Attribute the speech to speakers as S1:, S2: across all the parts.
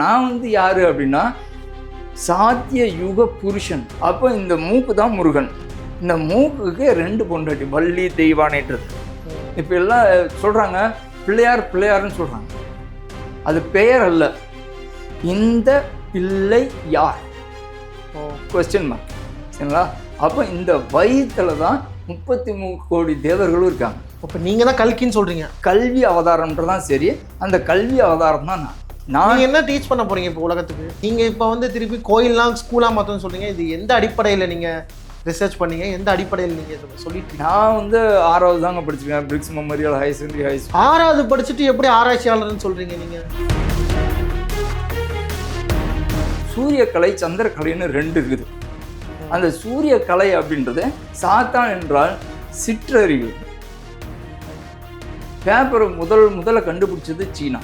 S1: நான் வந்து யாரு அப்படின்னா சாத்திய யுக புருஷன். அப்போ இந்த மூக்கு தான் முருகன். இந்த மூக்குக்கு ரெண்டு பொண்டாட்டி வள்ளி தெய்வானேற்றது இப்போ எல்லாம் சொல்றாங்க பிள்ளையார் பிள்ளையார்னு சொல்றாங்க. அது பெயர் அல்ல. இந்த பிள்ளை யார்? கொஸ்டின் மார்க் சரிங்களா? அப்போ இந்த வயிற்றுல தான் முப்பத்தி மூணு கோடி தேவர்களும் இருக்காங்க.
S2: இப்போ நீங்கள் தான் கல்கின்னு சொல்கிறீங்க
S1: கல்வி அவதாரம்ன்றதான் சரி. அந்த கல்வி அவதாரம் தான் நான். நான்
S2: என்ன டீச் பண்ண போகிறீங்க இப்போ உலகத்துக்கு? நீங்கள் இப்போ வந்து திருப்பி கோயில்லாம் ஸ்கூலாக மாற்றணும்னு சொல்கிறீங்க இது எந்த அடிப்படையில் நீங்கள் ரிசர்ச் பண்ணீங்க? எந்த அடிப்படையில் நீங்கள் இதை சொல்லிட்டு
S1: நான் வந்து ஆறாவது தாங்க படிச்சிருக்கேன். Brix memorial high secondary high school
S2: ஆறாவது படிச்சுட்டு எப்படி ஆராய்ச்சியாளர்னு சொல்கிறீங்க நீங்கள்
S1: சூரியக்கலை சந்திரக்கலைன்னு ரெண்டு இருக்குது. அந்த சூரியக்கலை அப்படின்றது சாத்தான் என்றால் சிற்றறிவு. பேப்பரை முதல் முதல்ல கண்டுபிடிச்சது சீனா.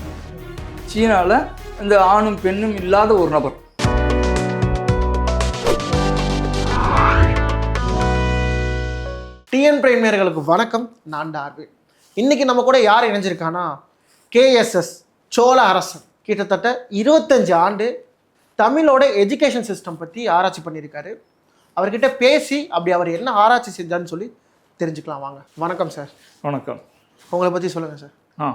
S1: சீனாவில் இந்த ஆணும் பெண்ணும் இல்லாத ஒரு நபர்.
S2: டிஎன் பிரைமியர்களுக்கு வணக்கம். நான் டார்வின். இன்னைக்கு நம்ம கூட யார் இணைஞ்சிருக்கானா கேஎஸ்எஸ் சோழ அரசன். கிட்டத்தட்ட இருபத்தஞ்சு ஆண்டு தமிழோட எஜுகேஷன் சிஸ்டம் பற்றி ஆராய்ச்சி பண்ணியிருக்காரு. அவர்கிட்ட பேசி அப்படி அவர் என்ன ஆராய்ச்சி செஞ்சான்னு சொல்லி தெரிஞ்சுக்கலாம். வாங்க. வணக்கம் சார்
S1: வணக்கம்.
S2: உங்களை பற்றி சொல்லுங்கள் சார்
S1: ஆ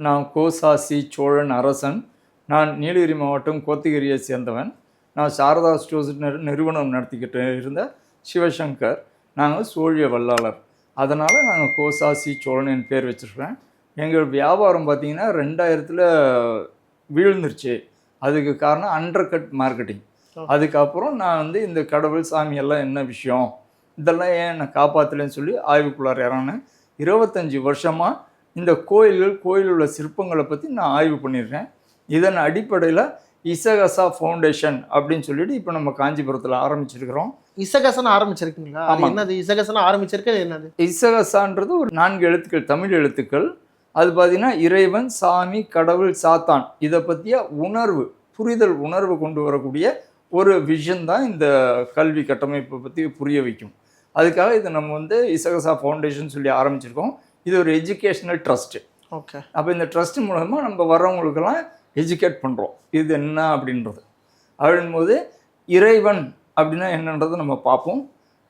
S1: நான் கோசாசி சோழன் அரசன். நான் நீலகிரி மாவட்டம் கோத்தகிரியை சேர்ந்தவன். நான் சாரதா ஸ்டோர்ஸ் நிறு- நிறுவனம் நடத்திக்கிட்டு இருந்த சிவசங்கர். நாங்கள் சோழிய வல்லாளர். அதனால் நாங்கள் கோசாசி சோழன் என் பேர் வச்சுருக்கேன் எங்கள் வியாபாரம் பார்த்தீங்கன்னா ரெண்டாயிரத்தில் வீழ்ந்துருச்சு. அதுக்கு காரணம் அண்டர் கட் மார்க்கெட்டிங் அதுக்கப்புறம் நான் வந்து இந்த கடவுள் சாமி எல்லாம் என்ன விஷயம்? இதெல்லாம் ஏன் என்னை காப்பாற்றலைன்னு சொல்லி ஆய்வுக்குள்ளார இறங்கினேன். இருபத்தஞ்சி வருஷமாக இந்த கோயில்கள் கோயில் உள்ள சிற்பங்களை பற்றி நான் ஆய்வு பண்ணியிருக்கேன். இதன் அடிப்படையில் இசகசா ஃபவுண்டேஷன் அப்படின்னு சொல்லிட்டு இப்போ நம்ம காஞ்சிபுரத்தில் ஆரம்பிச்சிருக்கிறோம்.
S2: இசகசன் ஆரம்பிச்சிருக்கீங்களா. என்னது? இசகசன் ஆரம்பிச்சிருக்கு என்னது?
S1: இசகசான்றது ஒரு நான்கு எழுத்துக்கள் தமிழ் எழுத்துக்கள். அது பார்த்தீங்கன்னா இறைவன் சாமி கடவுள் சாத்தான். இதை பற்றிய உணர்வு புரிதல் உணர்வு கொண்டு வரக்கூடிய ஒரு விஷன் தான் இந்த கல்வி கட்டமைப்பை பற்றி புரிய வைக்கும். அதுக்காக இதை நம்ம வந்து இசகசா ஃபவுண்டேஷன் சொல்லி ஆரம்பிச்சிருக்கோம். இது ஒரு எஜுகேஷனல் ட்ரஸ்ட்டு
S2: ஓகே
S1: அப்போ இந்த ட்ரஸ்ட் மூலமாக நம்ம வர்றவங்களுக்கெல்லாம் எஜுகேட் பண்ணுறோம் இது என்ன அப்படின்றது. அப்படின்போது இறைவன் அப்படின்னா என்னன்றதை நம்ம பார்ப்போம்.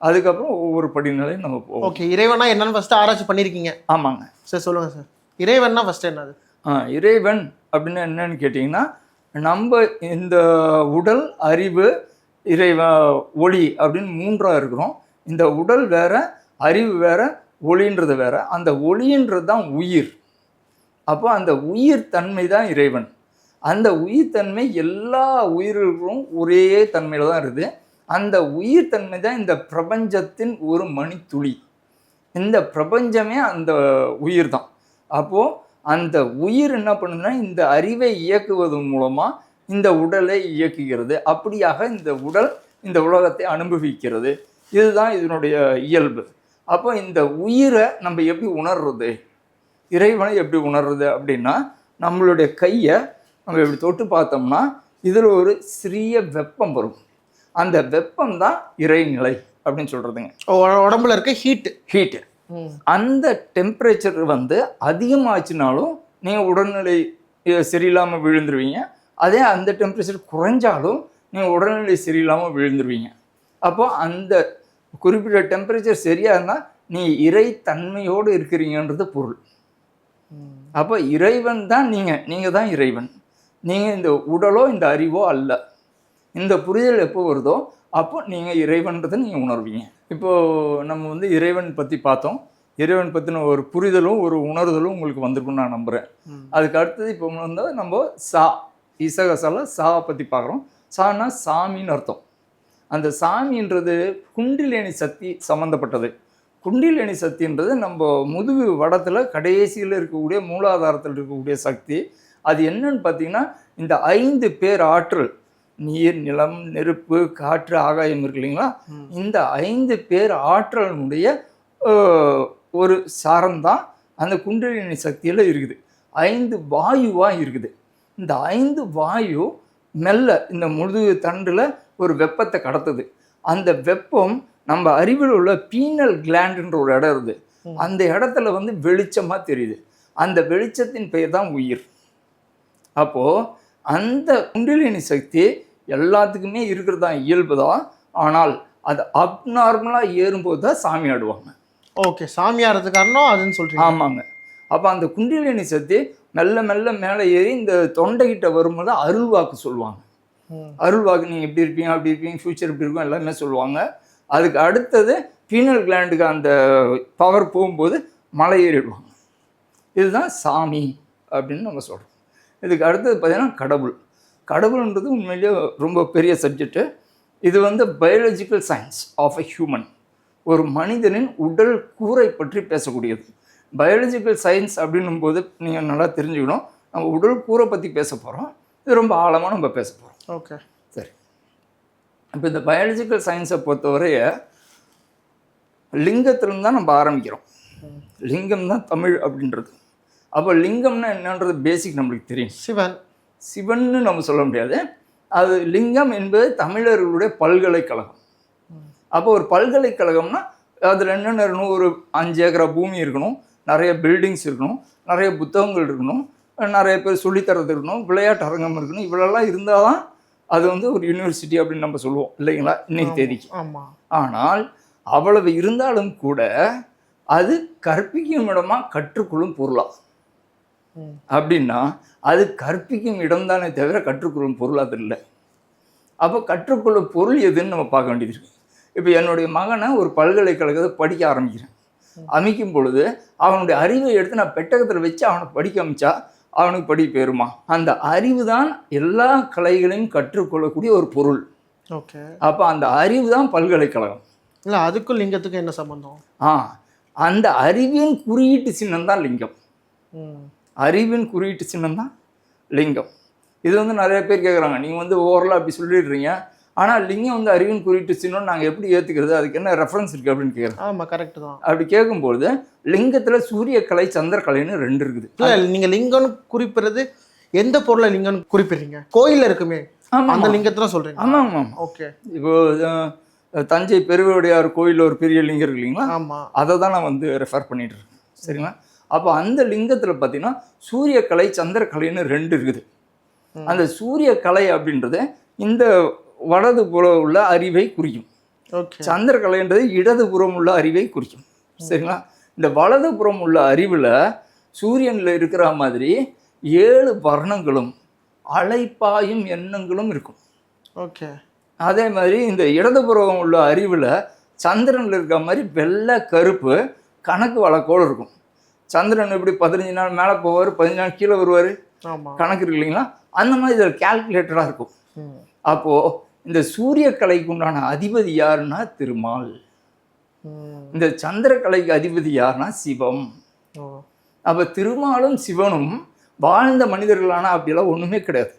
S1: அதுக்கப்புறம் ஒவ்வொரு படிநிலையும் நம்ம போவோம்.
S2: ஓகே இறைவனா என்னன்னு ஃபர்ஸ்ட் ஆராய்ச்சி பண்ணியிருக்கீங்க
S1: ஆமாங்க.
S2: சார் சொல்லுங்கள் சார் இறைவன்னா ஃபர்ஸ்ட் என்னது?
S1: ஆ, இறைவன் அப்படின்னா என்னன்னு கேட்டிங்கன்னா நம்ம இந்த உடல் அறிவு இறைவ ஒளி அப்படின்னு மூன்றா இருக்கிறோம். இந்த உடல் வேற அறிவு வேற ஒளின்றது வேற. அந்த ஒளின்றது தான் உயிர். அப்போ அந்த உயிர் தன்மை தான் இறைவன். அந்த உயிர் தன்மை எல்லா உயிர்களுக்கும் ஒரே தன்மையில் தான் இருக்குது. அந்த உயிர் தன்மை தான் இந்த பிரபஞ்சத்தின் ஒரு மணித்துளி. இந்த பிரபஞ்சமே அந்த உயிர் தான். அப்போது அந்த உயிர் என்ன பண்ணுதுன்னா இந்த அறிவை இயக்குவது மூலமாக இந்த உடலை இயக்குகிறது. அப்படியாக இந்த உடல் இந்த உலகத்தை அனுபவிக்கிறது. இதுதான் இதனுடைய இயல்பு. அப்போ இந்த உயிரை நம்ம எப்படி உணர்றது? இறைவனை எப்படி உணர்றது அப்படின்னா நம்மளுடைய கையை நம்ம இப்படி தொட்டு பார்த்தோம்னா இதில் ஒரு சிறிய வெப்பம் வரும். அந்த வெப்பம் தான் இறைநிலை அப்படின்னு சொல்கிறதுங்க
S2: உடம்புல இருக்க ஹீட்டு
S1: ஹீட்டு அந்த டெம்பரேச்சர் வந்து அதிகமாச்சுனாலும் நீங்கள் உடல்நிலை சரியில்லாமல் விழுந்துருவீங்க. அதே அந்த டெம்பரேச்சர் குறைஞ்சாலும் நீங்கள் உடல்நிலை சரியில்லாமல் விழுந்துருவீங்க. அப்போ அந்த குறிப்பிட்ட டெம்பரேச்சர் சரியாக இருந்தால் நீ இறை தன்மையோடு இருக்கிறீங்கன்றது பொருள். அப்போ இறைவன் தான் நீங்கள் நீங்கள் தான் இறைவன். நீங்கள் இந்த உடலோ இந்த அறிவோ அல்ல. இந்த புரிதல் எப்போ வருதோ அப்போ நீங்கள் இறைவன்றதை நீங்கள் உணர்வீங்க. இப்போது நம்ம வந்து இறைவன் பற்றி பார்த்தோம். இறைவன் பற்றின ஒரு புரிதலும் ஒரு உணர்தலும் உங்களுக்கு வந்திருக்கும்னு நான் நம்புகிறேன். அதுக்கு அடுத்தது இப்போ வந்து நம்ம சா இசகசால சா பற்றி பார்க்குறோம். சானா சாமின்னு அர்த்தம். அந்த சாமின்றது குண்டிலேனி சக்தி சம்மந்தப்பட்டது குண்டிலேனி சக்தின்றது நம்ம முதுகு வடத்தில் கடைசியில் இருக்கக்கூடிய மூலாதாரத்தில் இருக்கக்கூடிய சக்தி. அது என்னன்னு பார்த்தீங்கன்னா இந்த ஐந்து பேர் ஆற்றல் நீர் நிலம் நெருப்பு காற்று ஆகாயம் இருக்கு இல்லைங்களா. இந்த ஐந்து பேர் ஆற்றலினுடைய ஒரு சாரம் தான் அந்த குண்டலினி சக்தியில் இருக்குது. ஐந்து வாயுவாக இருக்குது. இந்த ஐந்து வாயு மெல்ல இந்த முதுகு தண்டில் ஒரு வெப்பத்தை கடத்துது. அந்த வெப்பம் நம்ம அறிவில் உள்ள பீனல் கிளாண்டுன்ற ஒரு இடம் இருக்குது. அந்த இடத்துல வந்து வெளிச்சமாக தெரியுது. அந்த வெளிச்சத்தின் பெயர் தான் உயிர். அப்போது அந்த குண்டலினி சக்தி எல்லாத்துக்குமே இருக்கிறது தான் இயல்பு தான். ஆனால் அது அப்நார்மலாக ஏறும்போது தான் சாமி ஆடுவாங்க.
S2: ஓகே சாமியாரது காரணம் அதுன்னு சொல்றீங்க.
S1: ஆமாங்க. அப்போ அந்த குண்டலினி சக்தி மெல்ல மெல்ல மேலே ஏறி இந்த தொண்டைகிட்ட வரும்போது அருள்வாக்கு சொல்லுவாங்க.
S2: அருள்
S1: அருள்வாக்கு நீங்கள் இப்படி இருப்பீங்க அப்படி இருப்பீங்க ஃப்யூச்சர் இப்படி இருக்கும் எல்லாமே சொல்லுவாங்க? அதுக்கு அடுத்தது பீனல் கிளாண்டுக்கு அந்த பவர் போகும்போது மலை ஏறிடுவாங்க. இதுதான் சாமி அப்படின்னு நம்ம சொல்கிறோம் இதுக்கு அடுத்தது பார்த்தீங்கன்னா கடவுள். கடவுள்ன்றது உண்மையிலேயே ரொம்ப பெரிய சப்ஜெக்ட்டு இது வந்து biological science of a human ஒரு மனிதனின் உடல் கூரை பற்றி பேசக்கூடியது. பயாலஜிக்கல் சயின்ஸ் அப்படின்னும் போது நீங்கள் நல்லா தெரிஞ்சுக்கணும். நம்ம உடல் கூரை பற்றி பேச போகிறோம் இது ரொம்ப ஆழமாக நம்ம பேச போகிறோம்
S2: ஓகே.
S1: சரி. இப்போ இந்த பயாலஜிக்கல் சயின்ஸை பொறுத்தவரைய லிங்கத்திலிருந்து தான் நம்ம ஆரம்பிக்கிறோம். லிங்கம் தான் தமிழ் அப்படின்றது. அப்போ லிங்கம்னா என்னன்றது பேசிக் நம்மளுக்கு தெரியும்.
S2: சிவன்.
S1: சிவன்னு நம்ம சொல்ல முடியாது. அது லிங்கம் என்பது தமிழர்களுடைய பல்கலைக்கழகம். அப்போ ஒரு பல்கலைக்கழகம்னா அதில் என்னென்ன இருக்கணும்? ஒரு அஞ்சு ஏக்கரா பூமி இருக்கணும். நிறைய பில்டிங்ஸ் இருக்கணும். நிறைய புத்தகங்கள் இருக்கணும். நிறைய பேர் சொல்லித்தரது இருக்கணும். விளையாட்டு அரங்கம் இருக்கணும். இவ்வளோலாம் இருந்தால் தான் அது வந்து ஒரு யூனிவர்சிட்டி அப்படின்னு நம்ம சொல்லுவோம் இல்லைங்களா? இன்னைக்கு தேதிக்கு. ஆனால் அவ்வளவு இருந்தாலும் கூட அது கற்பிக்கும் இடமா கற்றுக்கொள்ளும் பொருளா. அப்படின்னா அது கற்பிக்கும் இடம்தானே தவிர கற்றுக்கொள்ளும் பொருள் அது இல்லை அப்போ கற்றுக்கொள்ளும் பொருள் எதுன்னு நம்ம பார்க்க வேண்டியது இருக்கு. இப்போ என்னுடைய மகனை ஒரு பல்கலைக்கழகத்தை படிக்க ஆரம்பிக்கிறேன். அமைக்கும் பொழுது அவனுடைய அறிவை எடுத்து நான் பெட்டகத்தில் வச்சு அவனை படிக்க அமைச்சா அவனுக்கு படி பெறுமா அந்த அறிவு தான் எல்லா கலைகளையும் கற்றுக்கொள்ளக்கூடிய ஒரு பொருள்.
S2: ஓகே.
S1: அப்போ அந்த அறிவு தான் பல்கலைக்கழகம்.
S2: இல்ல அதுக்கும் லிங்கத்துக்கும் என்ன சம்பந்தம்?
S1: ஆ அந்த அறிவின் குறியீட்டு சின்னம் தான் லிங்கம். அறிவின் குறியீட்டு சின்னம் தான் லிங்கம். இது வந்து நிறைய பேர் கேட்குறாங்க நீங்கள் வந்து ஓவரலாக அப்படி சொல்லிடுறீங்க. ஆனால் லிங்கம் வந்து அறிவின் குறியீட்டு சின்னம் நாங்கள் எப்படி ஏற்றுக்கிறது அதுக்கு என்ன ரெஃபரன்ஸ் இருக்குது அப்படின்னு கேட்குறோம்
S2: ஆமா கரெக்ட் தான்.
S1: அப்படி கேட்கும்பொழுது லிங்கத்தில் சூரியக்கலை சந்திரக்கலைன்னு ரெண்டு இருக்குது.
S2: இல்ல நீங்க லிங்கம்னு குறிப்பிடுறது எந்த பொருளை லிங்கம்னு குறிப்பிடுறீங்க? கோயில்ல இருக்குமே
S1: ஆமாம்
S2: அந்த லிங்கத்துல சொல்றீங்க
S1: ஆமாம் ஆமாம்
S2: ஓகே.
S1: இப்போ தஞ்சை பெருவுடையார் கோயிலில் ஒரு பெரிய லிங்கம் இருக்கு இல்லைங்களா?
S2: ஆமா.
S1: அதை தான் நான் வந்து ரெஃபர் பண்ணிட்டு இருக்கேன். சரிங்களா? அப்போ அந்த லிங்கத்தில் பார்த்தீங்கன்னா சூரியக்கலை சந்திரக்கலைன்னு ரெண்டு இருக்குது. அந்த சூரியக்கலை அப்படின்றது இந்த வலது புறம் உள்ள அறிவை குறிக்கும்.
S2: ஓகே.
S1: சந்திரக்கலைன்றது இடதுபுறம் உள்ள அறிவை குறிக்கும். சரிங்களா? இந்த வலதுபுறம் உள்ள அறிவில் சூரியனில் இருக்கிற மாதிரி ஏழு வர்ணங்களும் அலைப்பாயும் எண்ணங்களும் இருக்கும்.
S2: ஓகே.
S1: அதே மாதிரி இந்த இடதுபுறம் உள்ள அறிவில் சந்திரனில் இருக்கிற மாதிரி வெள்ளை கருப்பு கணக்கு வழக்கோடு இருக்கும். சந்திரன் எப்படி பதினஞ்சு நாள் மேலே போவார் பதினஞ்சு நாள் கீழே வருவார்? கணக்கு இருக்கு இல்லைங்களா? அந்த மாதிரி இதில் கேல்குலேட்டராக இருக்கும். அப்போது இந்த சூரியக்கலைக்கு உண்டான அதிபதி யாருன்னா திருமால். இந்த சந்திரக்கலைக்கு அதிபதி யாருன்னா சிவம். அப்போ திருமாலும் சிவனும் வாழ்ந்த மனிதர்களான அப்படியெல்லாம் ஒன்றுமே கிடையாது.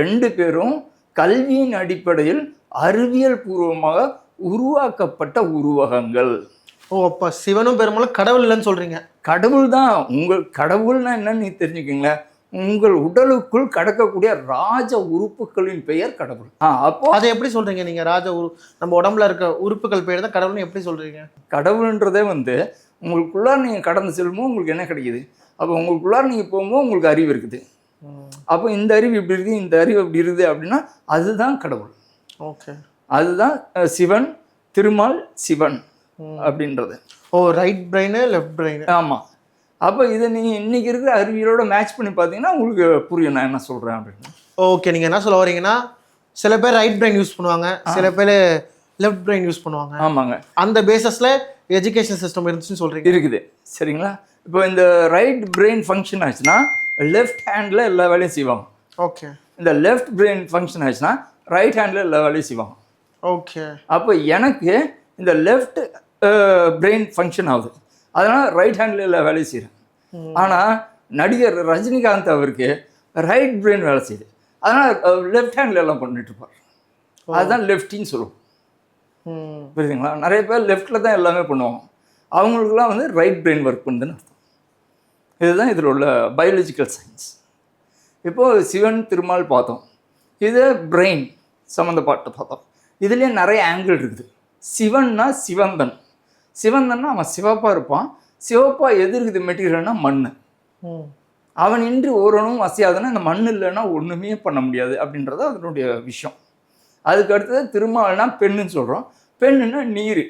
S1: ரெண்டு பேரும் கல்வியின் அடிப்படையில் அறிவியல் பூர்வமாக உருவாக்கப்பட்ட உருவகங்கள்.
S2: ஓ அப்ப சிவனும் பெருமாளும் கடவுள் இல்லைன்னு சொல்றீங்க.
S1: கடவுள் தான் உங்கள் கடவுள்னா என்னன்னு நீ தெரிஞ்சுக்கங்களேன். உங்கள் உடலுக்குள் கடக்கக்கூடிய ராஜ உறுப்புகளின் பெயர் கடவுள். ஆ அப்போ?
S2: அதை எப்படி சொல்றீங்க நீங்க? ராஜ உரு நம்ம உடம்புல இருக்க உறுப்புகள் பேர் தான் கடவுள்னு எப்படி சொல்றீங்க?
S1: கடவுள்ன்றதே வந்து உங்களுக்குள்ளார நீங்கள் கடந்து செல்லும்போது உங்களுக்கு என்ன கிடைக்குது? அப்போ உங்களுக்குள்ளார நீங்கள் போகும்போது உங்களுக்கு அறிவு இருக்குது. அப்போ இந்த அறிவு இப்படி இருக்குது இந்த அறிவு இப்படி இருக்குது அப்படின்னா அதுதான் கடவுள்.
S2: ஓகே.
S1: அதுதான் சிவன் திருமால் சிவன் அப்படின்றது.
S2: ஓ ரைட் பிரெயின் லெஃப்ட் பிரெயின்
S1: ஆமாம் அப்போ இதை நீங்கள் இன்னைக்கு இருக்கிற அறிவியலோட மேட்ச் பண்ணி பார்த்தீங்கன்னா உங்களுக்கு புரியும் நான் என்ன சொல்கிறேன் அப்படின்னு.
S2: ஓகே நீங்க என்ன சொல்ல வரீங்கன்னா சில பேர் ரைட் பிரெயின் யூஸ் பண்ணுவாங்க சில பேர் லெஃப்ட் பிரெயின் யூஸ் பண்ணுவாங்க.
S1: ஆமாங்க.
S2: அந்த பேசஸ்ல எஜுகேஷன் சிஸ்டம் இருந்துச்சுன்னு சொல்றீங்க.
S1: இருக்குது. சரிங்களா? இப்போ இந்த ரைட் பிரெயின் ஃபங்க்ஷன் ஆச்சுன்னா லெஃப்ட் ஹேண்டில் எல்லா வேலையும் செய்வாங்க.
S2: ஓகே
S1: இந்த லெஃப்ட் பிரெயின் ஃபங்க்ஷன் ஆச்சுன்னா ரைட் ஹேண்டில் எல்லா வேலையும் செய்வாங்க.
S2: ஓகே
S1: அப்போ எனக்கு இந்த லெஃப்ட் பிரெயின் ஃபங்க்ஷன் ஆகுது. அதனால் ரைட் ஹேண்டில் எல்லா வேலையும் செய்கிறேன் ஆனால் நடிகர் ரஜினிகாந்த் அவருக்கு ரைட் பிரெயின் வேலை செய்யுது. அதனால் லெஃப்ட் ஹேண்டில் எல்லாம் பண்ணிட்டு இருப்பார். அதுதான் லெஃப்டின்னு சொல்லுவோம். புரியுதுங்களா? நிறைய பேர் லெஃப்ட்டில் தான் எல்லாமே பண்ணுவாங்க. அவங்களுக்குலாம் வந்து ரைட் பிரெயின் ஒர்க் பண்ணுதுன்னு அர்த்தம். இதுதான் இதில் உள்ள பயாலஜிக்கல் சயின்ஸ் இப்போது சிவன் திருமால் பார்த்தோம். இது பிரெயின் சம்மந்தப்பட்டு பார்த்தோம். இதுலேயே நிறைய ஆங்கிள் இருக்குது. சிவன்னா சிவந்தன் சிவந்தன்னா அவன் சிவப்பாக இருப்பான். சிவப்பாக எது இருக்குது மெட்டீரியல்னா மண் அவன் இன்றி ஒருவனும் அசையாதுன்னா இந்த மண் இல்லைன்னா ஒன்றுமே பண்ண முடியாது அப்படின்றது அதனுடைய விஷயம். அதுக்கு அடுத்தது திருமால்னா பெண்ணுன்னு சொல்கிறோம் பெண்ணுன்னா நீர்.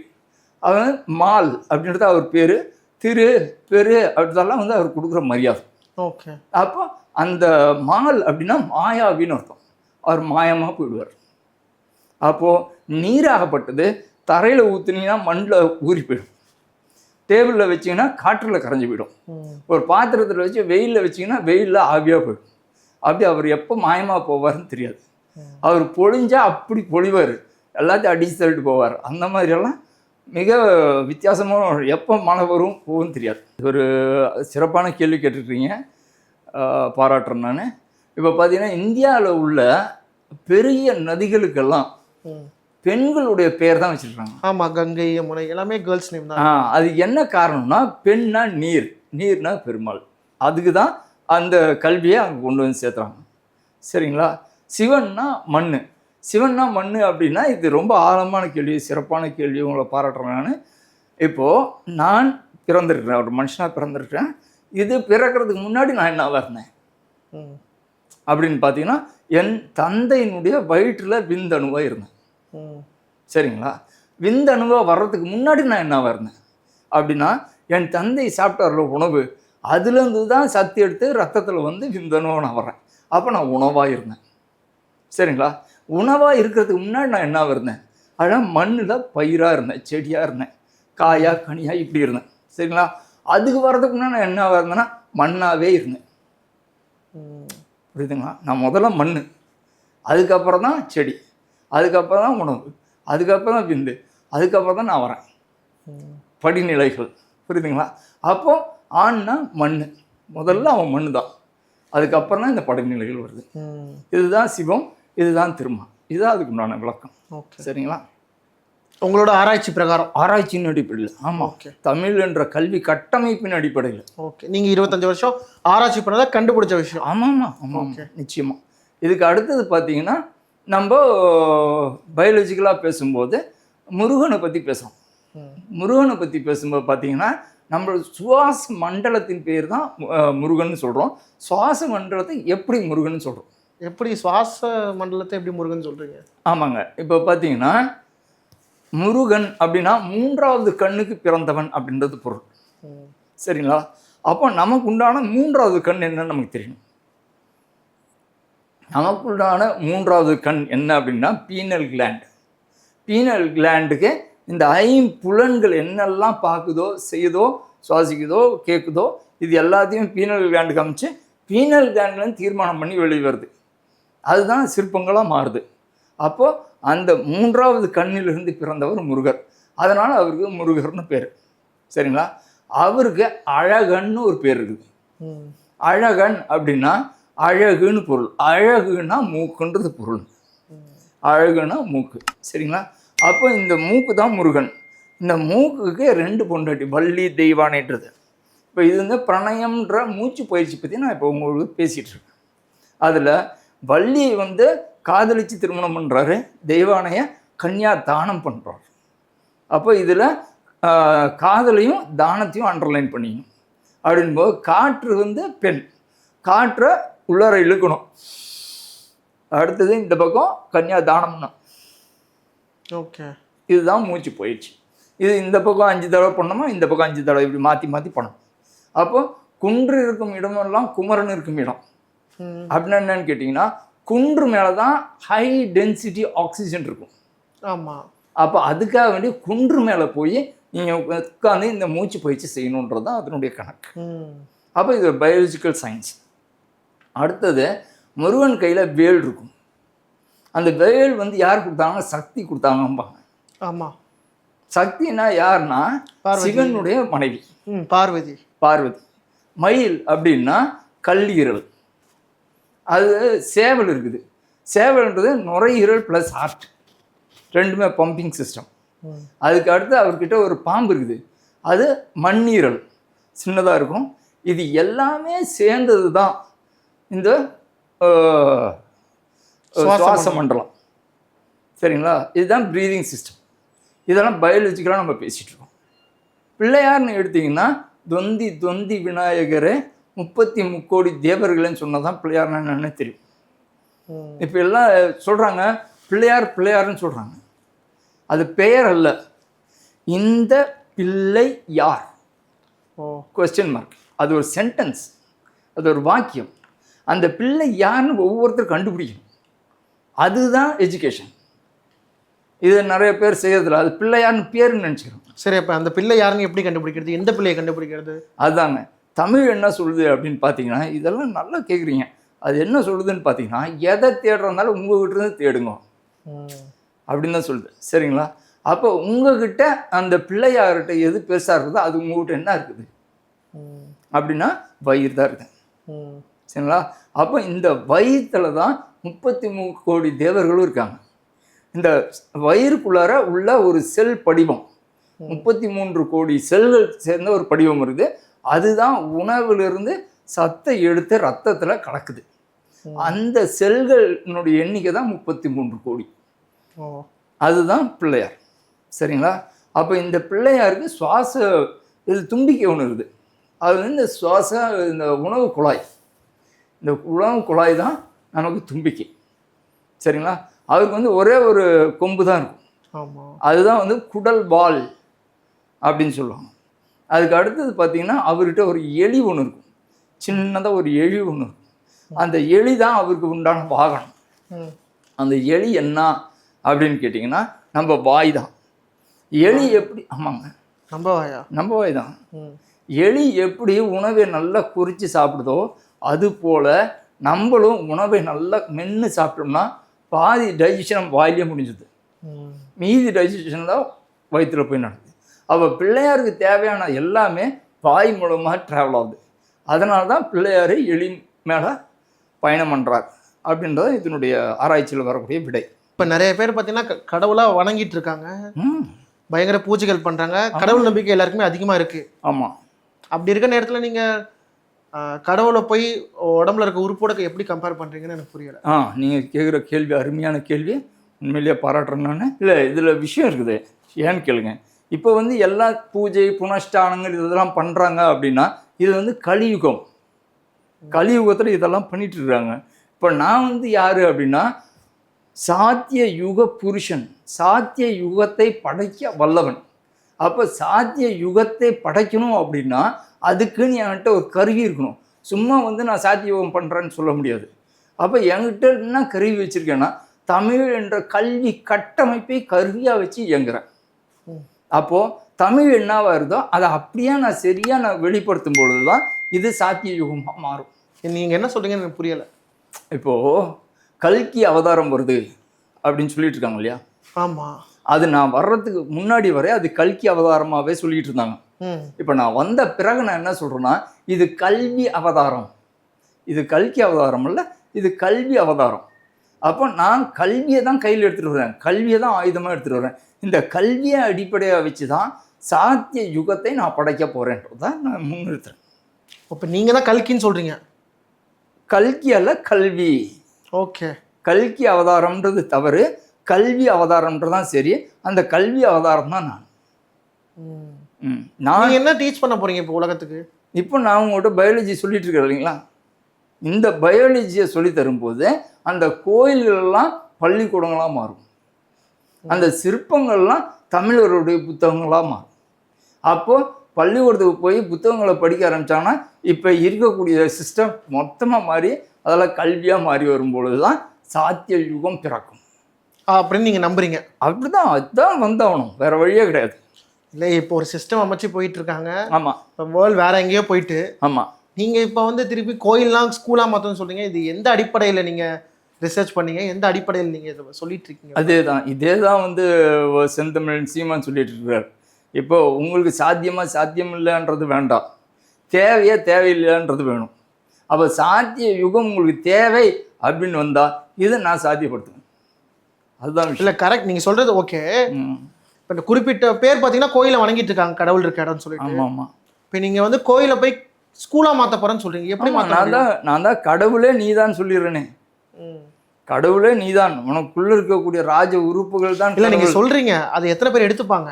S1: அவன் மால் அப்படின்றது அவர் பேர். திரு பெரு அப்படின்றதெல்லாம் வந்து அவர் கொடுக்குற மரியாதை.
S2: ஓகே.
S1: அப்போ அந்த மால் அப்படின்னா மாயாவின்னு அர்த்தம். அவர் மாயமாக போயிடுவார். அப்போது நீராகப்பட்டது தரையில் ஊற்றுனீங்கன்னா மண்ணில் ஊறி போயிடும். டேபிளில் வச்சிங்கன்னா காற்றில் கரைஞ்சி போயிடும். ஒரு பாத்திரத்தில் வச்சு வெயிலில் வச்சிங்கன்னா வெயிலில் ஆவியாக போயிடும். அப்படி அவர் எப்போ மாயமாக போவார்னு தெரியாது. அவர் பொழிஞ்சா அப்படி பொழிவார். எல்லாத்தையும் அடிச்சு தள்ளிட்டு போவார். அந்த மாதிரியெல்லாம் மிக வித்தியாசமான ஒரு- எப்போ மழை வரும் போகும் தெரியாது. ஒரு சிறப்பான கேள்வி கேட்டிருக்கீங்க. பாராட்டுறேன் நான். இப்போ பார்த்தீங்கன்னா இந்தியாவில் உள்ள பெரிய நதிகளுக்கெல்லாம் பெண்களுடைய பேர் தான் வச்சுருக்காங்க.
S2: ஆமா கங்கை யமுனை எல்லாமே கேர்ள்ஸ் நேம் தான்.
S1: அது என்ன காரணம்னா பெண்ணா நீர் நீர்னா பெருமாள். அதுக்கு தான் அந்த கல்வியை அங்கே கொண்டு வந்து சேர்த்துறாங்க. சரிங்களா? சிவன்னா மண் சிவன்னா மண் அப்படின்னா இது ரொம்ப ஆழமான கேள்வி சிறப்பான கேள்வி உங்களை பாராட்டுறேன் நான். இப்போது நான் பிறந்திருக்கிறேன் ஒரு மனுஷனாக பிறந்திருக்கிறேன். இது பிறக்கிறதுக்கு முன்னாடி நான் என்னவா இருந்தேன் அப்படின்னு பார்த்தீங்கன்னா என் தந்தையினுடைய வயிற்றில் விந்தணுவாக இருந்தேன். சரிங்களா? விந்தணுவாக வர்றதுக்கு முன்னாடி நான் என்னவா இருந்தேன் அப்படின்னா என் தந்தை சாப்பிட்டார்ல உணவு அதுலேருந்து தான் சத்து எடுத்து ரத்தத்தில் வந்து விந்தணுவாக நான் வர்றேன். அப்போ நான் உணவாக இருந்தேன். சரிங்களா? உணவாக இருக்கிறதுக்கு முன்னாடி நான் என்னவா இருந்தேன் அதான் மண்ணில் பயிராக இருந்தேன் செடியாக இருந்தேன் காயா கனியா இப்படி இருந்தேன். சரிங்களா? அதுக்கு வர்றதுக்கு முன்னாடி நான் என்னவா இருந்தேன்னா மண்ணாகவே இருந்தேன்.
S2: ம்.
S1: புரியுதுங்களா? நான் முதல்ல மண் அதுக்கப்புறம் தான் செடி. அதுக்கப்புறம் தான் உணவு. அதுக்கப்புறம் தான் விந்து அதுக்கப்புறம் தான் நான் வரேன். படிநிலைகள். புரியுதுங்களா? அப்போ ஆண்னா மண் முதல்ல அவன் மண் தான் அதுக்கப்புறம் தான் இந்த படிநிலைகள் வருது. இதுதான் சிவம் இதுதான் திருமா இதுதான் அதுக்கு உண்டான விளக்கம்.
S2: ஓகே.
S1: சரிங்களா?
S2: உங்களோட ஆராய்ச்சி பிரகாரம்.
S1: ஆராய்ச்சியின் அடிப்படையில். ஆமாம்
S2: ஓகே.
S1: தமிழ் என்ற கல்வி கட்டமைப்பின் அடிப்படையில்.
S2: ஓகே. நீங்க இருபத்தஞ்சு வருஷம் ஆராய்ச்சி பண்ணதை கண்டுபிடிச்ச விஷயம்.
S1: ஆமாம்மா ஆமாம். நிச்சயமா. இதுக்கு அடுத்தது பார்த்தீங்கன்னா நம்ம பயாலஜிக்கலாக பேசும்போது முருகனை பற்றி பேசுகிறோம் முருகனை பற்றி பேசும்போது பார்த்தீங்கன்னா நம்ம சுவாச மண்டலத்தின் பேர் தான் அஹ், முருகன் சொல்கிறோம் சுவாச மண்டலத்தை எப்படி முருகன் சொல்கிறோம்
S2: எப்படி சுவாச மண்டலத்தை எப்படி முருகன் சொல்றீங்க?
S1: ஆமாங்க. இப்போ பார்த்தீங்கன்னா முருகன் அப்படின்னா மூன்றாவது கண்ணுக்கு பிறந்தவன் அப்படின்றது பொருள். சரிங்களா? அப்போ நமக்கு உண்டான மூன்றாவது கண் என்னன்னு நமக்கு தெரியணும். நமக்குண்டான மூன்றாவது கண் என்ன அப்படின்னா பீனல் கிளாண்ட் பீனல் கிளாண்டுக்கு இந்த ஐம்புலன்கள் என்னெல்லாம் பார்க்குதோ செய்யுதோ சுவாசிக்குதோ கேட்குதோ இது எல்லாத்தையும் பீனல் கிளாண்டுக்கு அமைச்சு பீனல் கிளாண்ட்லேருந்து தீர்மானம் பண்ணி வெளியே வருது அதுதான் சிற்பங்களாக மாறுது. அப்போது அந்த மூன்றாவது கண்ணிலிருந்து பிறந்தவர் முருகர். அதனால் அவருக்கு முருகர்னு பேர். சரிங்களா? அவருக்கு அழகன்னு ஒரு பேர் இருக்குது. அழகன் அப்படின்னா அழகுன்னு பொருள். அழகுன்னா மூக்குன்றது பொருள். அழகுனா மூக்கு. சரிங்களா? அப்போ இந்த மூக்கு தான் முருகன். இந்த மூக்குக்கு ரெண்டு பொண்டாட்டி வள்ளி தெய்வானைன்றது. இப்போ இது வந்து பிரணயம்ன்ற மூச்சு பயிற்சி பற்றி நான் இப்போ உங்களுக்கு பேசிகிட்டு இருக்கேன் அதில் வள்ளியை வந்து காதலித்து திருமணம் பண்ணுறாரு தெய்வானைய கன்யா தானம் பண்ணுறாரு அப்போ இதில் காதலையும் தானத்தையும் அண்டர்லைன் பண்ணிக்கணும். அப்படின்போது காற்று வந்து பெண். காற்றை உள்ளார இழுக்கணும். அடுத்தது இந்த பக்கம் கன்யா தானம்னா.
S2: ஓகே.
S1: இதுதான் மூச்சு பயிற்சி இது இந்த பக்கம் அஞ்சு தடவை பண்ணோமா இந்த பக்கம் அஞ்சு தடவை இப்படி மாற்றி மாற்றி பண்ணணும். அப்போ குன்று இருக்கும் இடமெல்லாம் குமரன் இருக்கும் இடம். அப்படின்னா என்னன்னு கேட்டிங்கன்னா குன்று மேலே தான் ஹை டென்சிட்டி ஆக்சிஜன் இருக்கும்.
S2: ஆமா.
S1: அப்போ அதுக்காக வேண்டி குன்று மேலே போய் நீங்கள் உட்காந்து இந்த மூச்சு பயிற்சி செய்யணுன்றது தான் அதனுடைய கணக்கு. அப்போ இது பயாலஜிக்கல் சயின்ஸ் அடுத்தது முருகன் கையில் வேல் இருக்கும். அந்த வேல் வந்து யார் கொடுத்தாங்க சக்தி கொடுத்தாங்கம்பாங்க.
S2: ஆமா.
S1: சக்தினா யாருன்னா. சிவனுடைய மனைவி.
S2: பார்வதி.
S1: பார்வதி. மயில் அப்படின்னா கல்லீரல். அது சேவல் இருக்குது. சேவல்ன்றது நுரையீரல் ப்ளஸ் ஹார்ட் ரெண்டுமே பம்பிங் சிஸ்டம் அதுக்கு அடுத்து அவர்கிட்ட ஒரு பாம்பு இருக்குது. அது மண்ணீரல். சின்னதாக இருக்கும். இது எல்லாமே சேர்ந்தது தான் இந்த
S2: சுவாச
S1: மண்டலம். சரிங்களா? இதுதான் ப்ரீதிங் சிஸ்டம் இதெல்லாம் பயாலஜிக்கலாக நம்ம பேசிகிட்டு இருக்கோம். பிள்ளையார்னு எடுத்தீங்கன்னா தொந்தி தொந்தி விநாயகரே முப்பத்தி முக்கோடி தேவர்கள்னு சொன்னதான் பிள்ளையார் என்னன்னு தெரியும். இப்போ எல்லாம் சொல்கிறாங்க பிள்ளையார் பிள்ளையார்னு சொல்கிறாங்க அது பெயர் அல்ல. இந்த பிள்ளை யார்? கொஸ்டின் மார்க் அது ஒரு சென்டென்ஸ் அது ஒரு வாக்கியம். அந்த பிள்ளை யாருன்னு ஒவ்வொருத்தரும் கண்டுபிடிக்கணும். அதுதான் எஜுகேஷன் இது நிறைய பேர் செய்யறதில்ல. அது பிள்ளையார்னு பேருன்னு நினச்சிக்கிறோம்
S2: சரி அப்ப அந்த பிள்ளை யாருன்னு எப்படி கண்டுபிடிக்கிறது? எந்த பிள்ளையை கண்டுபிடிக்கிறது?
S1: அதுதாங்க தமிழ் என்ன சொல்லுது அப்படின்னு பார்த்தீங்கன்னா இதெல்லாம் நல்லா கேட்குறீங்க அது என்ன சொல்லுதுன்னு பார்த்தீங்கன்னா எதை தேடுறதுனால உங்ககிட்ட இருந்து தேடுங்க. அப்படின்னு தான் சொல்லுது. சரிங்களா? அப்போ உங்ககிட்ட அந்த பிள்ளையார்கிட்ட எது பெருசாக இருக்குதோ அது உங்ககிட்ட என்ன இருக்குது. அப்படின்னா வயிறு தான் இருக்குது. சரிங்களா? அப்போ இந்த வயிற்றில் தான் முப்பத்தி மூணு கோடி தேவர்களும் இருக்காங்க. இந்த வயிறுக்குள்ளார உள்ள ஒரு செல் படிவம் முப்பத்தி மூன்று கோடி செல்கள் சேர்ந்த ஒரு படிவம் இருக்குது. அதுதான் உணவிலிருந்து சத்தை எடுத்து ரத்தத்தில் கலக்குது. அந்த செல்களினுடைய எண்ணிக்கை தான் முப்பத்தி மூன்று கோடி அதுதான் பிள்ளையார். சரிங்களா? அப்போ இந்த பிள்ளையாருக்கு சுவாச இது தும்பிக்கை ஒன்று இருக்குது. அது இந்த சுவாச இந்த உணவு குழாய். இந்த உணவு குழாய் தான் நமக்கு தும்பிக்கை. சரிங்களா? அவருக்கு வந்து ஒரே ஒரு கொம்பு தான் இருக்கும். அதுதான் வந்து குடல் வால் அப்படின்னு சொல்லுவாங்க. அதுக்கு அடுத்தது பார்த்தீங்கன்னா அவர்கிட்ட ஒரு எலி ஒன்று இருக்கும். சின்னதாக ஒரு எலி ஒன்று இருக்கும். அந்த எலி தான் அவருக்கு உண்டான வாகனம். அந்த எலி என்ன அப்படின்னு கேட்டிங்கன்னா நம்ம வாய் தான். எலி எப்படி ஆமாங்க.
S2: நம்ப வாயா?
S1: நம்ம வாய் தான். எலி எப்படி உணவை நல்லா குறித்து சாப்பிடுதோ அது போல் நம்மளும் உணவை நல்லா மென்று சாப்பிட்டோம்னா பாதி டைஜஷன் வாயிலே முடிஞ்சுது. மீதி டைஜஷன் தான் வயிற்றுல போய் நடக்குது. அப்போ பிள்ளையாருக்கு தேவையான எல்லாமே வாய் மூலமாக ட்ராவல் ஆகுது. அதனால தான் பிள்ளையார் எலி மேலே பயணம் பண்ணுறார் அப்படின்றது இதனுடைய ஆராய்ச்சியில் வரக்கூடிய விடை.
S2: இப்ப நிறைய பேர் பார்த்தீங்கன்னா க- கடவுளா வணங்கிட்டு இருக்காங்க. பயங்கர பூஜைகள் பண்றாங்க. கடவுள் நம்பிக்கை எல்லாருக்குமே அதிகமா இருக்கு.
S1: ஆமாம்
S2: அப்படி இருக்க நேரத்துல நீங்க ஆஹ், கடவுளை போய் உடம்புல இருக்க உறுப்போட எப்படி கம்பேர் பண்ணுறீங்கன்னு எனக்கு புரியல.
S1: ஆ நீங்கள் கேட்குற கேள்வி அருமையான கேள்வி. உண்மையிலேயே பாராட்டுறேன் நான். இல்லை இதில் விஷயம் இருக்குது. ஏன்னு கேளுங்க. இப்போ வந்து எல்லா பூஜை புனஷ்டானங்கள் இதெல்லாம் பண்ணுறாங்க அப்படின்னா இது வந்து கலியுகம். கலியுகத்தில் இதெல்லாம் பண்ணிட்டு இருக்காங்க இப்போ நான் வந்து யார் அப்படின்னா சாத்திய யுக புருஷன். சாத்திய யுகத்தை படைக்க வல்லவன். அப்போ சாத்திய யுகத்தை படைக்கணும் அப்படின்னா அதுக்குன்னு என்கிட்ட ஒரு கருவி இருக்கணும். சும்மா வந்து நான் சாத்திய யுகம் பண்ணுறேன்னு சொல்ல முடியாது. அப்போ என்கிட்ட என்ன கருவி வச்சுருக்கேன்னா தமிழ் என்ற கல்வி கட்டமைப்பை கருவியாக வச்சு இயங்குறேன். அப்போது தமிழ் என்னவா இருந்தோ அதை அப்படியே நான் சரியாக நான் வெளிப்படுத்தும் பொழுது தான் இது சாத்திய யுகமாக மாறும்.
S2: நீங்க என்ன சொல்றீங்கன்னு எனக்கு புரியல.
S1: இப்போது கல்கி அவதாரம் வருது அப்படின்னு சொல்லிட்டு இருக்காங்க இல்லையா?
S2: ஆமா.
S1: அது நான் வர்றதுக்கு முன்னாடி வரை அது கல்கி அவதாரமாகவே சொல்லிட்டு இருந்தாங்க. இப்போ நான் வந்த பிறகு நான் என்ன சொல்கிறேன்னா இது கல்வி அவதாரம். இது கல்கி அவதாரம் இல்ல இது கல்வி அவதாரம். அப்போ நான் கல்வியை தான் கையில் எடுத்துகிட்டு வரேன். கல்வியை தான் ஆயுதமாக எடுத்துகிட்டு வரேன். இந்த கல்வியை அடிப்படையாக வச்சு தான் சாத்திய யுகத்தை நான் படைக்க போகிறேன்றது தான் நான் முன்னிறுத்துறேன்.
S2: அப்ப நீங்க தான் கல்கின்னு சொல்றீங்க?
S1: கல்கி அல்ல கல்வி.
S2: ஓகே.
S1: கல்கி அவதாரம்ன்றது தவறு. கல்வி அவதாரம்ன்றது தான் சரி. அந்த கல்வி அவதாரம் தான் நான். நான்
S2: என்ன டீச் பண்ண போறீங்க இப்போ உலகத்துக்கு?
S1: இப்போ நான் உங்கள்கிட்ட பயாலஜி சொல்லிட்டு இருக்கேன் இல்லைங்களா? இந்த பயாலஜியை சொல்லி தரும்போது அந்த கோயில்களெல்லாம் பள்ளிக்கூடங்களாக மாறும். அந்த சிற்பங்கள்லாம் தமிழருடைய புத்தகங்களாக மாறும். அப்போது பள்ளிக்கூடத்துக்கு போய் புத்தகங்களை படிக்க ஆரம்பித்தாங்கன்னா இப்போ இருக்கக்கூடிய சிஸ்டம் மொத்தமாக மாறி அதெல்லாம் கல்வியாக மாறி வரும்பொழுது தான் சாத்திய யுகம் பிறக்கும்.
S2: அப்படின்னு நீங்க நம்புறீங்க.
S1: அப்படிதான் அதுதான் வந்தாகணும் வேற வழியே கிடையாது.
S2: இல்லை இப்போ ஒரு சிஸ்டம் அமைச்சு போயிட்டு இருக்காங்க
S1: ஆமாம்
S2: இப்போ வேர்ல்டு வேற எங்கேயோ போயிட்டு.
S1: ஆமாம்
S2: நீங்க இப்போ வந்து திருப்பி கோயில்லாம் ஸ்கூலா மாத்தணும்னு சொல்றீங்க. இது எந்த அடிப்படையில நீங்க ரிசர்ச் பண்ணீங்க? எந்த அடிப்படையில் நீங்க இதை சொல்லிட்டு இருக்கீங்க
S1: அதே தான் இதே தான் வந்து செந்தமிழன் சீமான் சொல்லிட்டு இருக்கிறார் இப்போ உங்களுக்கு சாத்தியமா சாத்தியம் இல்லைன்றது வேண்டாம். தேவையா தேவையில்லைன்றது வேணும். அப்போ சாத்திய யுகம் உங்களுக்கு தேவை அப்படின்னு வந்தா இதை நான் சாத்தியப்படுத்துவேன். அதுதான்
S2: இல்ல கரெக்ட் நீங்க சொல்றது ஓகே. இப்போ இந்த குறிப்பிட்ட பேர் பார்த்தீங்கன்னா கோயிலை வணங்கிட்டு இருக்காங்க கடவுள் இருக்க இடம்னு சொல்லிட்டு.
S1: ஆமா ஆமா.
S2: இப்போ நீங்க வந்து கோயிலை போய் ஸ்கூலா மாத்த போறேன்னு சொல்றீங்க. எப்படி
S1: நான் தான் நான் தான் கடவுளே நீதான் சொல்லிடுறேனே.
S2: ம்.
S1: கடவுளே நீதான். உனக்குள்ள இருக்கக்கூடிய ராஜ உறுப்புகள் தான்
S2: இல்ல நீங்க
S1: கடவுள்.
S2: சொல்றீங்க. அது எத்தனை பேர் எடுத்துப்பாங்க?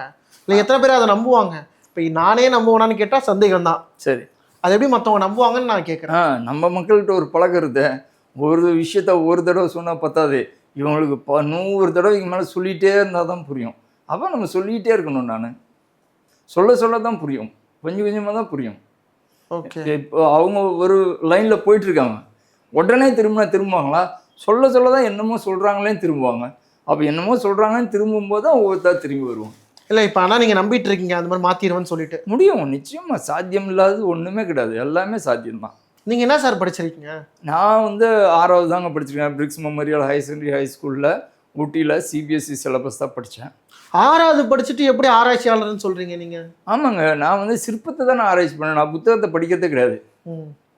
S2: இல்ல எத்தனை பேர் அதை நம்புவாங்க? இப்போ நானே நம்புவேனான்னு கேட்டா சந்தேகம் தான்.
S1: சரி.
S2: அது எப்படி மற்றவங்க நம்புவாங்கன்னு நான் கேட்குறேன்
S1: நம்ம மக்கள்கிட்ட ஒரு பழக்கம் இருந்த ஒரு விஷயத்த ஒரு தடவை சொன்னால் பத்தாது. இவங்களுக்கு ப நூறு தடவைக்கு மேலே சொல்லிகிட்டே இருந்தால் தான் புரியும். அப்போ நம்ம சொல்லிகிட்டே இருக்கணும் நான். சொல்ல சொல்ல தான் புரியும். கொஞ்சம் கொஞ்சமாக தான் புரியும்.
S2: ஓகே.
S1: இப்போ அவங்க ஒரு லைனில் போயிட்டுருக்காங்க. உடனே திரும்பினா திரும்புவாங்களா? சொல்ல சொல்ல தான் என்னமோ சொல்கிறாங்களேன்னு திரும்புவாங்க. அப்போ என்னமோ சொல்கிறாங்கன்னு திரும்பும்போது தான் ஒவ்வொருத்தா திரும்பி வருவாங்க.
S2: இல்லை இப்போ ஆனால் நீங்கள் நம்பிட்டு இருக்கீங்க அந்த மாதிரி மாற்றிடுவேன்னு சொல்லிட்டு.
S1: முடியும். நிச்சயமாக சாத்தியம் இல்லாதது ஒன்றுமே கிடையாது. எல்லாமே சாத்தியம்தான்.
S2: நீங்கள் என்ன சார் படிச்சிருக்கீங்க?
S1: நான் வந்து ஆறாவது தாங்க படிச்சிருக்கேன். Breeks memorial high secondary high ஸ்கூலில் ஊட்டியில் சிபிஎஸ்சி சிலபஸ் தான் படித்தேன்
S2: ஆறாவது படிச்சுட்டு எப்படி ஆராய்ச்சியாளர்னு சொல்கிறீங்க நீங்கள்
S1: ஆமாங்க. நான் வந்து சிற்பத்தை தான் நான் ஆராய்ச்சி பண்ணேன். நான் புத்தகத்தை படிக்கிறதே கிடையாது.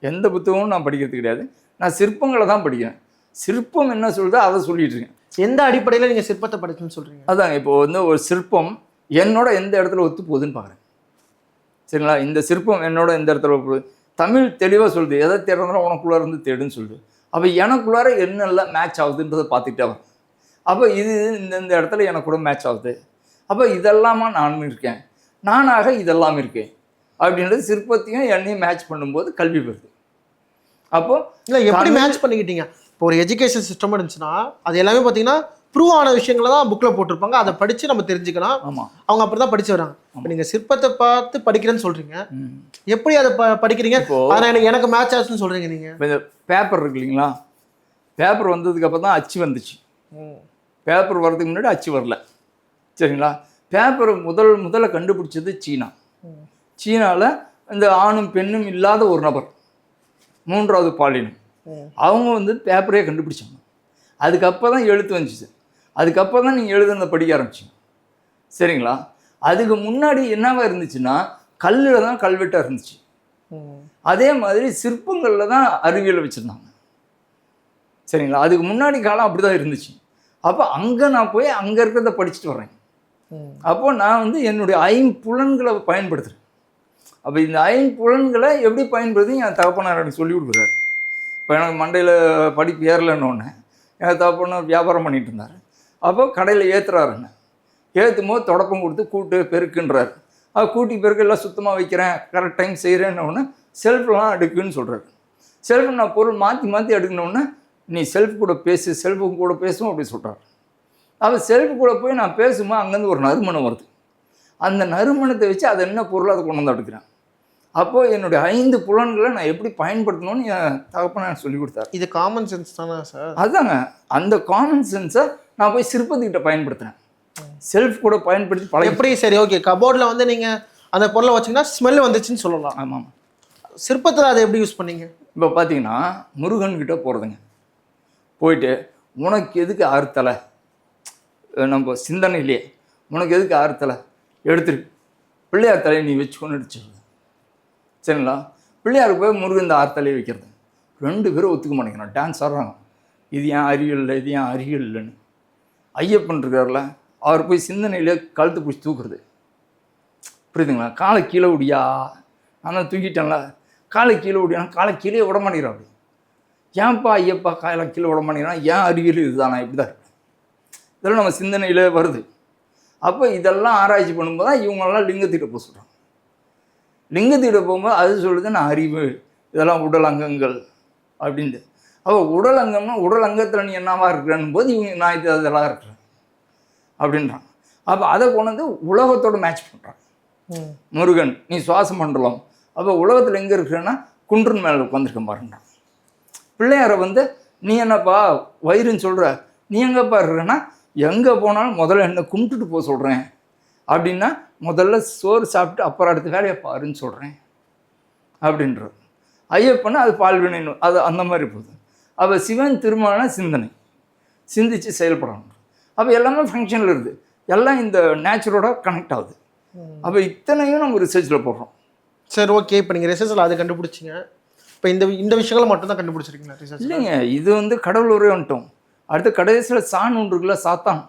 S1: எந்த புத்தகமும் நான் படிக்கிறது கிடையாது. நான் சிற்பங்களை தான் படிக்கிறேன். சிற்பம் என்ன சொல்லுதோ அதை சொல்லிட்டு இருக்கேன்.
S2: எந்த அடிப்படையில் நீங்கள் சிற்பத்தை படிச்சுன்னு சொல்கிறீங்க
S1: அதான் இப்போ வந்து ஒரு சிற்பம் என்னோட எந்த இடத்துல ஒத்து போகுதுன்னு பார்க்குறேன் சரிங்களா? இந்த சிற்பம் என்னோட எந்த இடத்துல போகுது? தமிழ் தெளிவாக சொல்லுது. எதை தேடுறதுனா உனக்குள்ளார இருந்து தேடுன்னு சொல்லுது. அப்போ எனக்குள்ளார என்னெல்லாம் மேட்ச் ஆகுதுன்றதை பார்த்துக்கிட்டே வரேன் அப்போ இது இந்த இந்த இடத்துல எனக்கு கூட மேட்ச் ஆகுது. அப்போ இதெல்லாமா நானும் இருக்கேன். நானாக இதெல்லாம் இருக்கேன். அப்படின்றது சிற்பத்தையும் என்னையும் மேட்ச் பண்ணும்போது கல்வி வருது. அப்போ
S2: இல்லை எப்படி மேட்ச் பண்ணிக்கிட்டீங்க? இப்போ ஒரு எஜுகேஷன் சிஸ்டம் இருந்துச்சுன்னா அது எல்லாமே பார்த்தீங்கன்னா ப்ரூவ் ஆன விஷயங்களை தான் புக்கில் போட்டிருப்பாங்க. அதை படித்து நம்ம தெரிஞ்சுக்கலாம்.
S1: ஆமாம்
S2: அவங்க அப்படி தான் படிச்சு வராங்க. இப்போ நீங்கள் சிற்பத்தை பார்த்து படிக்கிறேன்னு சொல்கிறீங்க எப்படி அதை ப படிக்கிறீங்க? ஆனால் எனக்கு எனக்கு மேட்ச் ஆச்சுன்னு சொல்கிறீங்க நீங்கள்
S1: இந்த பேப்பர் இருக்கு இல்லைங்களா? பேப்பர் வந்ததுக்கு அப்புறம் தான் அச்சு வந்துச்சு. பேப்பர் வர்றதுக்கு முன்னாடி அச்சு வரல. சரிங்களா? பேப்பர் முதல் முதல்ல கண்டுபிடிச்சது சீனா. சீனாவில் இந்த ஆணும் பெண்ணும் இல்லாத ஒரு நபர். மூன்றாவது பாலினம். அவங்க வந்து பேப்பரே கண்டுபிடிச்சாங்க. அதுக்கப்புறம் தான் எழுத்து வந்துச்சு. அதுக்கப்புறம் தான் நீங்கள் எழுதுனதை படிக்க ஆரம்பிச்சிங்க. சரிங்களா? அதுக்கு முன்னாடி என்னவா இருந்துச்சுன்னா கல்லில் தான் கல்வெட்டாக இருந்துச்சு. அதே மாதிரி சிற்பங்களில் தான் அறிவியலை வச்சுருந்தாங்க. சரிங்களா? அதுக்கு முன்னாடி காலம் அப்படி தான் இருந்துச்சு. அப்போ அங்கே நான் போய் அங்கே இருக்கிறத படிச்சுட்டு வரேன் அப்போ நான் வந்து என்னுடைய ஐம்புலன்களை பயன்படுத்துகிறேன் அப்போ இந்த ஐம்புலன்களை எப்படி பயன்படுத்தி என் தகப்பனார் எனக்கு சொல்லி கொடுக்குறாரு. இப்போ எனக்கு மண்டையில் படிப்பு ஏறலைன்னு ஒன்று என் தகப்பனார் வியாபாரம் பண்ணிட்டு இருந்தார். அப்போ கடையில் ஏற்றுறாருன்னு ஏற்றும் போது தொடப்பம் கொடுத்து கூட்டு பெருக்குன்றார். அது கூட்டி பெருக்கு எல்லாம் சுத்தமாக வைக்கிறேன் கரெக்ட் டைம் செய்கிறேன்னு ஒன்று செல்ஃப்லாம் எடுக்குன்னு சொல்கிறாரு செல்ஃப் நான் பொருள் மாற்றி மாற்றி எடுக்கணுன்னு நீ செல்ஃப் கூட பேசு செல்ஃபு கூட பேசும் அப்படி சொல்கிறார் அவள் செல்ஃப் கூட போய் நான் பேசும்போது அங்கேருந்து ஒரு நறுமணம் வருது. அந்த நறுமணத்தை வச்சு அது என்ன பொருளோ அதை கொண்டு வந்து எடுக்கிறேன். அப்போது என்னுடைய ஐந்து புலன்களை நான் எப்படி பயன்படுத்தணும்னு என் தகப்பனை சொல்லி கொடுத்தாரு.
S2: இது காமன் சென்ஸ் தானே சார்
S1: அதுதாங்க அந்த காமன் சென்ஸை நான் போய் சிற்பத்துக்கிட்ட பயன்படுத்தினேன். செல்ஃப் கூட பயன்படுத்தி பழகி
S2: எப்படி சரி ஓகே கபோர்டில் வந்து நீங்கள் அந்த பொருளை வச்சீங்கன்னா ஸ்மெல் வந்துச்சுன்னு சொல்லலாம்.
S1: ஆமாம்
S2: சிற்பத்தில் அதை எப்படி யூஸ் பண்ணீங்க?
S1: இப்போ பார்த்தீங்கன்னா முருகன்கிட்ட போகிறதுங்க போயிட்டு உனக்கு எதுக்கு ஆறுத்தலை நம்ம சிந்தனையிலே உனக்கு எதுக்கு ஆறுத்தலை எடுத்துரு. பிள்ளையார் தலையை நீ வச்சுக்கொண்டு அடிச்சிருது சரிங்களா? பிள்ளையாருக்கு போய் முருகன் இந்த ஆறுத்தலையை வைக்கிறது. ரெண்டு பேரும் ஒத்துக்க மாட்டேங்கிறான். டான்ஸ் ஆடுறாங்க. இது ஏன் அறிவியல் இல்லை? இது ஏன் அறிவியல் இல்லைன்னு? ஐயப்பன் இருக்கார்ல அவர் போய் சிந்தனையிலே கழுத்து பிடிச்சி தூக்குறது. புரியுதுங்களா? காலை கீழே விடியா நான் தூக்கிட்டேன்ல. காலை கீழே விடியா காலை கீழே விட மாட்டேங்கிறான் அப்படி. ஏன்ப்பா ஐயப்பா காலை கீழே விட மாட்டேங்கிறான்? ஏன் அறிவியல் இதுதானா? இப்படி தான் இருக்கேன் இதெல்லாம் நம்ம சிந்தனையில் வருது. அப்போ இதெல்லாம் ஆராய்ச்சி பண்ணும்போது தான் இவங்களெல்லாம் லிங்கத்திட்ட போக சொல்கிறாங்க லிங்கத்திட்ட போகும்போது அது சொல்லுது நான் அறிவு. இதெல்லாம் உடல் அங்கங்கள் அப்படின்ட்டு. அப்போ உடல் அங்கம்னா உடல் அங்கத்தில் நீ என்னவா இருக்கிறன்னு போது இவங்க நான் இது அதெல்லாம் இருக்கிறேன். அப்படின்றான். அப்போ அதை கொண்டு வந்து உலகத்தோட மேட்ச் பண்ணுறான் முருகன் நீ சுவாச மண்டலம். அப்போ உலகத்தில் எங்கே இருக்கிறேன்னா குன்றன் மேலே உட்காந்துருக்க பாருன்றான். பிள்ளையாரை வந்து நீ என்னப்பா வயிறுன்னு சொல்கிற நீ எங்கப்பா இருக்கிறேன்னா எங்கே போனாலும் முதல்ல என்ன கும்பிட்டுட்டு போக சொல்கிறேன் அப்படின்னா முதல்ல சோறு சாப்பிட்டு அப்புறம் அடுத்த வேலையை பாருன்னு சொல்கிறேன் அப்படின்றது ஐயப்பன்னா அது பால்வினை நூல். அது அந்த மாதிரி போகுது. அப்போ சிவன் திருமண சிந்தனை. சிந்திச்சு செயல்படணும். அப்போ எல்லாமே ஃபங்க்ஷனில் இருக்குது எல்லாம் இந்த நேச்சரோட கனெக்ட் ஆகுது. அப்போ இத்தனையும் நம்ம ரிசர்ச்சில் போடுறோம்.
S2: சரி ஓகே இப்போ நீங்கள் ரிசர்ச்சில் அதை கண்டுபிடிச்சிங்க. இப்போ இந்த இந்த விஷயங்களை மட்டும் தான் கண்டுபிடிச்சிருக்கீங்களா ரிசர்ச்
S1: இல்லைங்க. இது வந்து கடவுள் உரை வந்துட்டோம். அடுத்து கடைசியில் சான் ஒன்று இருக்குல்ல சாத்தான்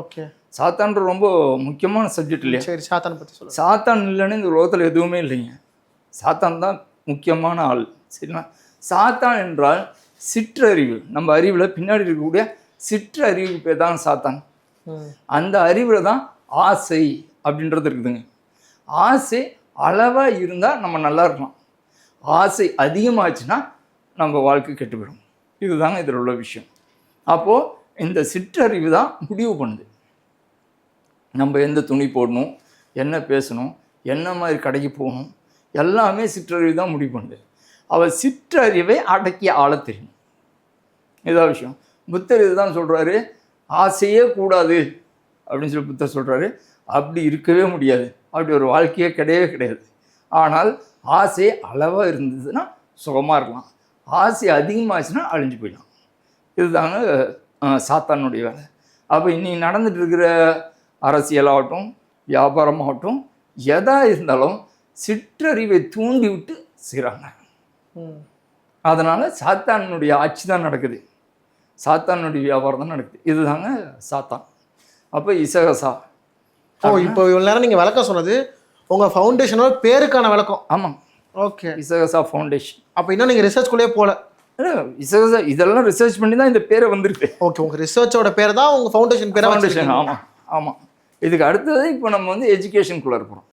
S2: ஓகே
S1: சாத்தான்ற ரொம்ப முக்கியமான சப்ஜெக்ட் இல்லையா?
S2: சரி சாத்தானை பற்றி சொல்லுங்கள்
S1: சாத்தான் இல்லைன்னு இந்த உலகத்தில் எதுவுமே இல்லைங்க. சாத்தான் தான் முக்கியமான ஆள். சரிங்களா? சாத்தான் என்றால் சிற்றறிவு. நம்ம அறிவில் பின்னாடி இருக்கக்கூடிய சிற்றறிவு பேர் தான் சாத்தான். அந்த அறிவில் தான் ஆசை அப்படின்றது இருக்குதுங்க. ஆசை அளவாக இருந்தால் நம்ம நல்லா இருக்கலாம். ஆசை அதிகமாச்சுன்னா நம்ம வாழ்க்கை கெட்டு போயிடும் இதுதாங்க இதில் உள்ள விஷயம். அப்போது இந்த சிற்றறிவு தான் முடிவு பண்ணுது. நம்ம எந்த துணி போடணும் என்ன பேசணும் என்ன மாதிரி கடைக்கு போகணும் எல்லாமே சிற்றறிவு தான் முடிவு பண்ணுது. அவள் சிற்றறிவை அடக்கி ஆள தெரியும் இதான் விஷயம். புத்தர் இதுதான் சொல்கிறாரு ஆசையே கூடாது அப்படின்னு சொல்லி புத்தர் சொல்கிறாரு அப்படி இருக்கவே முடியாது. அப்படி ஒரு வாழ்க்கையே கிடையவே கிடையாது. ஆனால் ஆசை அளவாக இருந்ததுன்னா சுகமாக இருக்கலாம். ஆசை அதிகமாகச்சுன்னா அழிஞ்சு போயிடலாம். இதுதாங்க சாத்தானுடைய வேலை. அப்போ இன்றைக்கி நடந்துட்டு இருக்கிற அரசியலாகட்டும் வியாபாரமாகட்டும் எதா இருந்தாலும் சிற்றறிவை தூண்டி விட்டு செய்கிறாங்க அதனால் சாத்தானுடைய ஆட்சி தான் நடக்குது. சாத்தானுடைய வியாபாரம் தான் நடக்குது. இதுதாங்க சாத்தான். அப்போ இசகசா.
S2: ஓ இப்போ இவ்வளோ நேரம் நீங்கள் விளக்கம் சொன்னது உங்கள் ஃபவுண்டேஷனோட பேருக்கான விளக்கம்.
S1: ஆமாம்
S2: ஓகே.
S1: இசகசா ஃபவுண்டேஷன்
S2: அப்போ இன்னும் நீங்கள் ரிசர்ச்குள்ளேயே போகல.
S1: இசகசா இதெல்லாம் ரிசர்ச் பண்ணி தான் இந்த பேரை வந்திருக்கு.
S2: ஓகே உங்கள் ரிசர்ச்சோட பேர் தான் உங்கள் ஃபவுண்டேஷன் பேரை
S1: ஃபவுண்டேஷன் ஆமாம் ஆமாம் இதுக்கு அடுத்தது இப்போ நம்ம வந்து எஜுகேஷனுக்குள்ளே இருக்கிறோம்